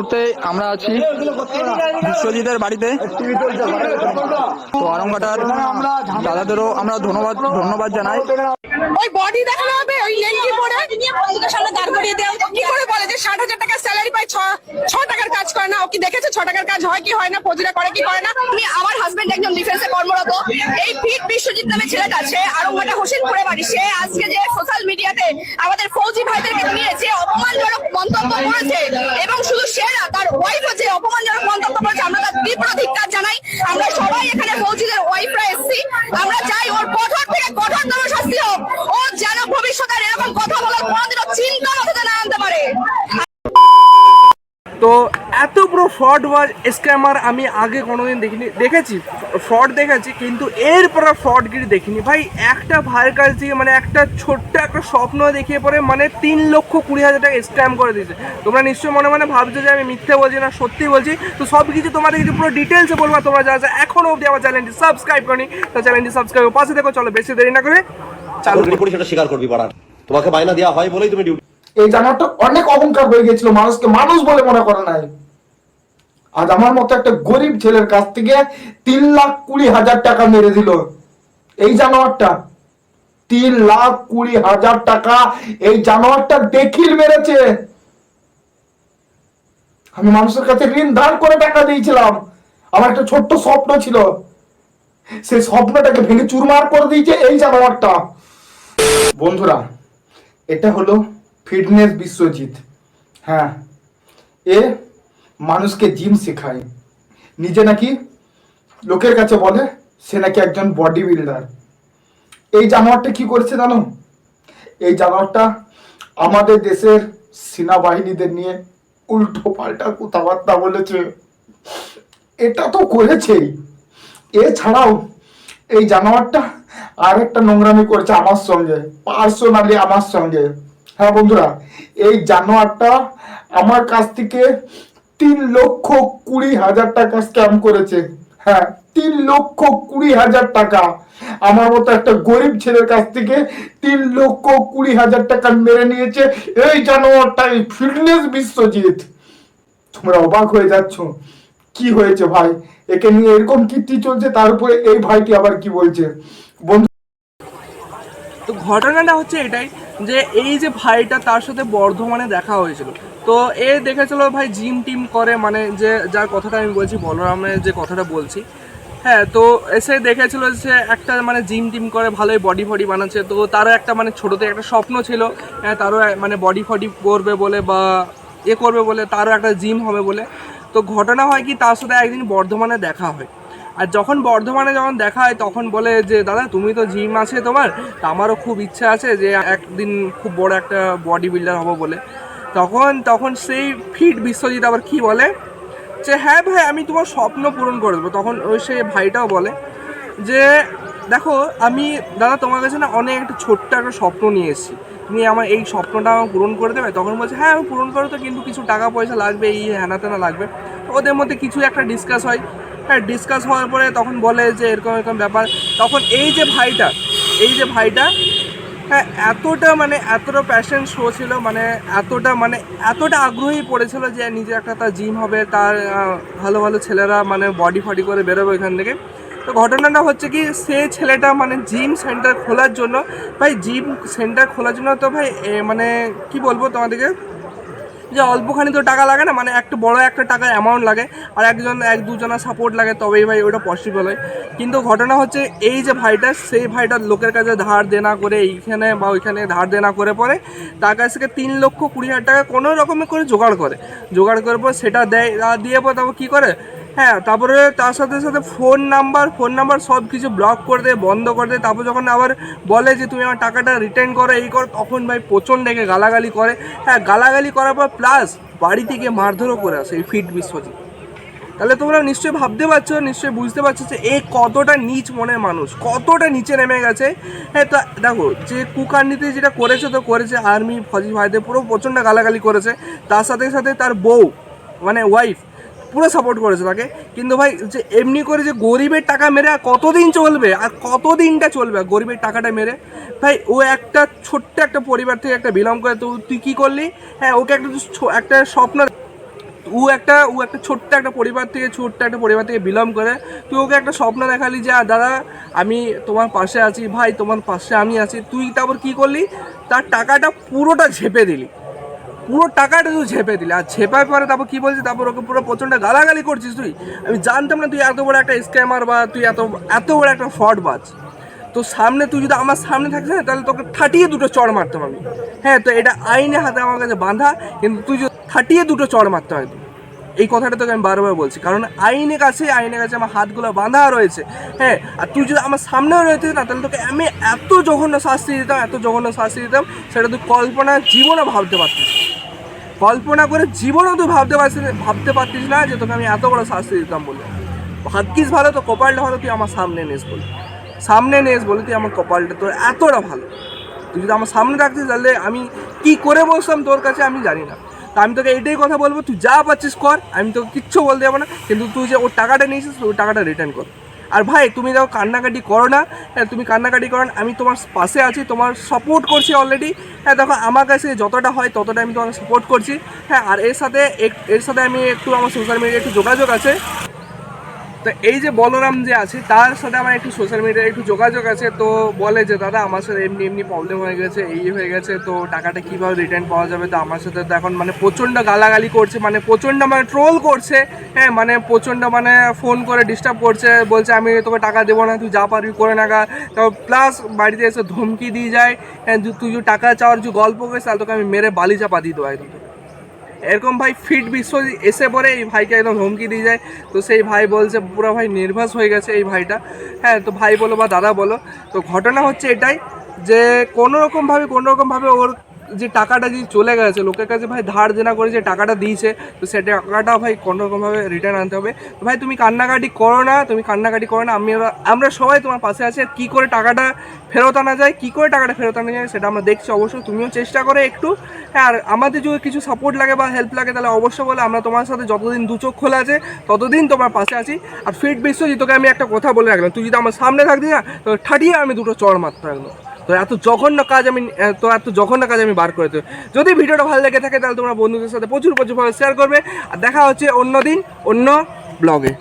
মুহূর্তে আমরা আছি বিশ্বজিতের বাড়িতে। তো দাদাদেরও আমরা ধন্যবাদ ধন্যবাদ জানাই। ওই বডি দেখানো হবে, ওই পরে সামনে দাঁড় করিয়ে কি করে বলে যে ষাট হাজার স্যালারি পায়, ছ টাকার কাজ করে না। ও কি দেখেছে ছ টাকার কাজ হয় কি হয় না করে কি করে না? আমি আমার হাজবেন্ড একজন ডিফেন্সে কর্মরত। এই ফিট বিশ্বজিৎ নামে ছেলেটা আছে আর ওটা হোসেনপুরে বাড়ি। সে আজকে যে সোশ্যাল মিডিয়াতে আমাদের ফৌজি ভাইদেরকে নিয়ে যে অপমানজনক মন্তব্য করেছে, এবং শুধু সে না তার ওয়াইফও যে অপমানজনক মন্তব্য করেছে। আমরা তার তীব্র ধিক্কার জানাই। আমরা সবাই এখানে ফৌজিদের ওয়াইফরা এসেছি। আমরা চাই ওর কঠোর থেকে কঠোরতম শাস্তি হোক। ও যেন ভবিষ্যতে এরকম কথা বলার কোনোদিনও চিন্তা মাথাতে না আনতে পারে। তো এত বড় ফ্রড বা স্ক্যামার আমি আগে কোনোদিন দেখিনি দেখেছি ফ্রড দেখেছি কিন্তু এরপর ফ্রডগিরি দেখিনি। ভাই একটা ভাইয়ের কাছ থেকে মানে একটা ছোট্ট একটা স্বপ্ন দেখিয়ে পরে মানে তিন লক্ষ কুড়ি হাজার টাকা স্ক্যাম করে দিয়েছে। তোমরা নিশ্চয়ই মনে মনে ভাবছ যে আমি মিথ্যে বলছি না সত্যি বলছি। তো সব কিছু তোমাদের কিছু পুরো ডিটেলসে বলব তোমরা যা যা এখনও অবধি আমার চ্যানেলটি সাবস্ক্রাইব করনি তো চ্যানেলটি সাবস্ক্রাইব পাশে দেখো চলো বেশি দেরি না করে চালু করি। করি। সেটা স্বীকার করবি তোমাকে বায়না দেওয়া হয় বলেই তুমি ডিউটি এই জানোয়ারটা অনেক অহংকার হয়ে গেছিল মানুষকে মানুষ বলে মনে করে নাই। আজ আমার মতো একটা গরিব ছেলের কাছ থেকে তিন লাখ কুড়ি হাজার টাকা মেরে দিল। এই জানোয়ারটা। তিন লাখ কুড়ি হাজার টাকা এই জানোয়ারটা দেখিল মেরেছে। আমি মানুষের কাছে ঋণ দান করে টাকা দিয়েছিলাম। আমার একটা ছোট্ট স্বপ্ন ছিল। সেই স্বপ্নটাকে ভেঙে চুরমার করে দিয়েছে এই জানোয়ারটা। বন্ধুরা, এটা হলো ফিটনেস বিশ্বজিৎ। হ্যাঁ এ মানুষকে জিম শেখায়। নিজে নাকি লোকের কাছে বলে, সে নাকি একজন বডি বিল্ডার এই জানোয়ারটা কি করেছে জানো? এই জানোয়ারটা আমাদের দেশের সেনাবাহিনীদের নিয়ে উল্টো পাল্টা কথাবার্তা বলেছে। এটা তো করেছেই। এছাড়াও এই জানোয়ারটা আর একটা নোংরামি করেছে আমার সঙ্গে পার্সোনালি আমার সঙ্গে। হ্যাঁ বন্ধুরা, এই জানোয়ারটা আমার কাছ থেকে তিন লক্ষ কুড়ি হাজার টাকা স্ক্যাম করেছে। হ্যাঁ তিন লক্ষ কুড়ি হাজার টাকা। আমার মতো একটা গরিব ছেলের কাছ থেকে তিন লক্ষ কুড়ি হাজার টাকা মেরে নিয়েছে এই জানোয়ারটা, এই ফিটনেস বিশ্বজিৎ। তোমরা অবাক হয়ে যাচ্ছ। কি হয়েছে ভাই? একে নিয়ে এরকম কীর্তি চলছে, তার উপরে এই ভাইটি আবার কি বলছে? বন্ধু ঘটনাটা হচ্ছে এটাই। যে এই যে ভাইটা তার সাথে বর্ধমানে দেখা হয়েছিল। তো এ দেখেছিল ভাই জিম টিম করে মানে যে যার কথাটা আমি বলছি বলরামের যে কথাটা বলছি। হ্যাঁ তো এসে দেখেছিল যে একটা মানে জিম টিম করে, ভালোই বডি ফডি বানাচ্ছে। তো তারও একটা মানে ছোটোতে একটা স্বপ্ন ছিল হ্যাঁ তারও মানে বডি ফডি করবে বলে বা এ করবে বলে, তারও একটা জিম হবে বলে। তো ঘটনা হয় কি, তার সাথে একদিন বর্ধমানে দেখা হয়। আর যখন বর্ধমানে যখন দেখা হয়, তখন বলে যে, দাদা, তুমি তো জিম আছে তোমার, তা আমারও খুব ইচ্ছা আছে যে, একদিন খুব বড় একটা বডি বিল্ডার হব বলে। তখন তখন সেই ফিট বিশ্বজিৎ আবার কি বলে? যে হ্যাঁ ভাই, আমি তোমার স্বপ্ন পূরণ করে দেবো। তখন ওই সে ভাইটাও বলে যে, দেখো, আমি, দাদা, তোমার কাছে না অনেক একটা ছোট্ট একটা স্বপ্ন নিয়ে এসেছি। তুমি আমার এই স্বপ্নটা আমার পূরণ করে দেবে? তখন বলছে হ্যাঁ আমি পূরণ করো তো, কিন্তু কিছু টাকা পয়সা লাগবে, এই হ্যানা তেনা লাগবে। ওদের মধ্যে কিছু একটা ডিসকাস হয়। হ্যাঁ ডিসকাস হওয়ার পরে তখন বলে যে এরকম এরকম ব্যাপার। তখন এই যে ভাইটা, এই যে ভাইটা হ্যাঁ এতটা মানে এতটা প্যাশন শো ছিল মানে এতটা মানে এতটা আগ্রহী পড়েছিল যে নিজে একটা তার জিম হবে, তার ভালো ভালো ছেলেরা মানে বডি ফডি করে বেরোবে এখান থেকে। তো ঘটনাটা হচ্ছে কি, সে ছেলেটা মানে জিম সেন্টার খোলার জন্য, ভাই জিম সেন্টার খোলার জন্য তো ভাই মানে কি বলব তোমাদেরকে? যে অল্পখানি তো টাকা লাগে না মানে একটু বড় একটা টাকা অ্যামাউন্ট লাগে, আর একজন, এক দুজনের সাপোর্ট লাগে, তবেই ভাই ওটা পসিবল হয়। কিন্তু ঘটনা হচ্ছে এই যে ভাইটা, সেই ভাইটা লোকের কাছে ধার দেনা করে এইখানে বা ওইখানে ধার দেনা করে পরে, তার কাছ থেকে তিন লক্ষ কুড়ি হাজার টাকা কোনো রকমে করে জোগাড় করে। জোগাড় করে পর সেটা দেয় দিয়ে পর তারপর কী করে? হ্যাঁ তারপরে তার সাথে সাথে ফোন নাম্বার ফোন নাম্বার সব কিছু ব্লক করে দেয়, বন্ধ করে দেয়। তারপর যখন আবার বলে যে, তুমি আমার টাকাটা রিটার্ন করো, এই করো, তখন ভাই প্রচণ্ড রেগে গালাগালি করে। হ্যাঁ গালাগালি করার পর প্লাস বাড়ি থেকে মারধরও করে আসে এই ফিট বিশ্বজিৎ। তাহলে তোমরা নিশ্চয়ই ভাবতে পারছ, নিশ্চয়ই বুঝতে পারছ যে এই কতটা নিচ মনের মানুষ, কতটা নিচে নেমে গেছে। হ্যাঁ তো দেখো, যে কুকান্ডিতে যেটা করেছে তো করেছে আর্মি ফজি ভাইদের পুরো প্রচণ্ড গালাগালি করেছে। তার সাথে সাথে তার বউ মানে ওয়াইফ পুরো সাপোর্ট করেছে তাকে। কিন্তু ভাই যে এমনি করে যে গরিবের টাকা মেরে আর কতদিন চলবে? আর কতদিনটা চলবে গরিবের টাকাটা মেরে? ভাই ও একটা ছোট্ট একটা পরিবার থেকে একটা বিলং করে তো তুই কী করলি? হ্যাঁ ওকে একটা একটা স্বপ্ন ও একটা ও একটা ছোট্ট একটা পরিবার থেকে ছোট্ট একটা পরিবার থেকে বিলং করে তুই ওকে একটা স্বপ্ন দেখালি যে "আ, দাদা আমি তোমার পাশে আছি ভাই তোমার পাশে আমি আছি। তুই তারপর কি করলি? তার টাকাটা পুরোটা ঝেপে দিলি। পুরো টাকাটা তুই ঝেপে দিলি। আর ঝেপার পরে তারপর কি বলছিস? তারপর ওকে পুরো প্রচণ্ড গালাগালি করছিস তুই। আমি জানতাম না তুই এত বড় একটা স্ক্যামার বা তুই এত এত বড় একটা ফ্রড বাজ। তো সামনে তুই যদি আমার সামনে থাকিস না তাহলে তোকে থাটিয়ে দুটো চড় মারতাম আমি। হ্যাঁ তো এটা আইনে হাতে আমার কাছে বাঁধা, কিন্তু তুই যদি থাটিয়ে দুটো চড় মারতে হয় এই কথাটা তোকে আমি বারবার বলছি। কারণ আইনের কাছে আইনের কাছে আমার হাতগুলো বাঁধা রয়েছে। হ্যাঁ আর তুই যদি আমার সামনেও রয়েছে না, তাহলে তোকে আমি এত জঘন্য শাস্তি দিতাম, এত জঘন্য শাস্তি দিতাম, সেটা তুই কল্পনা জীবনে ভাবতে পারতিস। কল্পনা করে জীবনেও তুই ভাবতে পারছিস ভাবতে পারতিস না যে তোকে আমি এত বড় শাস্তি দিতাম বলে। ভাগ্যিস ভালো তো কপালটা ভালো তুই আমার সামনে নেস বলে। সামনে নেস বলে তুই আমার কপালটা তোর এতটা ভালো। তুই যদি আমার সামনে রাখতিস তাহলে আমি কি করে বসতাম তোর কাছে আমি জানি না। তা আমি তোকে এইটাই কথা বলব, তুই যা পাচ্ছিস কর, আমি তোকে কিচ্ছু বলতে যাব না। কিন্তু তুই যে ওর টাকাটা নিয়েছিস ওই টাকাটা রিটার্ন কর। আর ভাই, তুমি দেখো, কান্নাকাটি করো না। হ্যাঁ তুমি কান্নাকাটি করো না। আমি তোমার পাশে আছি, তোমার সাপোর্ট করছি অলরেডি হ্যাঁ দেখো, আমার কাছে যতটা হয় ততটা আমি তোমাকে সাপোর্ট করছি। হ্যাঁ আর এর সাথে এর সাথে আমি একটু আমার সোশ্যাল মিডিয়ায় একটু যোগাযোগ আছে। তো এই যে বলরাম যে আছে, তার সাথে আমার একটু সোশ্যাল মিডিয়ায় একটু যোগাযোগ আছে, তো বলে যে, দাদা, আমার সাথে এমনি এমনি প্রবলেম হয়ে গেছে, এই হয়ে গেছে, তো টাকাটা কীভাবে রিটার্ন পাওয়া যাবে? তো আমার সাথে তো এখন মানে প্রচণ্ড গালাগালি করছে মানে প্রচণ্ড মানে ট্রোল করছে হ্যাঁ মানে প্রচণ্ড মানে ফোন করে ডিস্টার্ব করছে, বলছে, আমি তোকে টাকা দেবো না, তুই যা পারবি করে নাগা তো প্লাস বাড়িতে এসে ধমকি দিয়ে যায় হ্যাঁ তুই- তুই যে টাকা চাওয়ার যে গল্প করিস, তাহলে তোকে আমি মেরে বালি চাপা দিয়ে দেবো একদম। এরকম ভাই ফিট বিশ্ব এসে পরে এই ভাইকে একদম হুমকি দিয়ে যায়। তো সেই ভাই বলছে, পুরো ভাই নির্ভাস হয়ে গেছে এই ভাইটা। হ্যাঁ তো ভাই বলো বা দাদা বলো, তো ঘটনা হচ্ছে এটাই যে কোনো রকমভাবে কোনো রকমভাবে ওর যে টাকাটা যে চলে গেছে, লোকের কাছে ভাই ধার দেনা করে যে টাকাটা দিয়েছে, তো সে টাকাটা ভাই কোনো রকমভাবে রিটার্ন আনতে হবে। তো ভাই তুমি কান্নাকাটি করো না, তুমি কান্নাকাটি করো না। আমি আমরা সবাই তোমার পাশে আছি কী করে টাকাটা ফেরত আনা যায়, কী করে টাকাটা ফেরত আনা যায় সেটা আমরা দেখছি। অবশ্যই তুমিও চেষ্টা করে একটু। হ্যাঁ আর আমাদের যদি কিছু সাপোর্ট লাগে বা হেল্প লাগে, তাহলে অবশ্যই বলে, আমরা তোমার সাথে যতদিন দু চোখ খোলা আছে, ততদিন তোমার পাশে আছি। আর ফিট বিশ্বজিৎ, তোকে আমি একটা কথা বলে রাখলাম, তুই যদি আমার সামনে থাকতি না তো ঠাটিয়ে আমি দুটো চড় মারতে রাখলাম তো এত জঘন্য কাজ আমি তো এত জঘন্য কাজ আমি বার করে দেবো যদি ভিডিওটা ভালো লেগে থাকে, তাহলে তোমরা বন্ধুদের সাথে প্রচুর প্রচুরভাবে শেয়ার করবে। আর দেখা হচ্ছে অন্য দিন, অন্য ব্লগে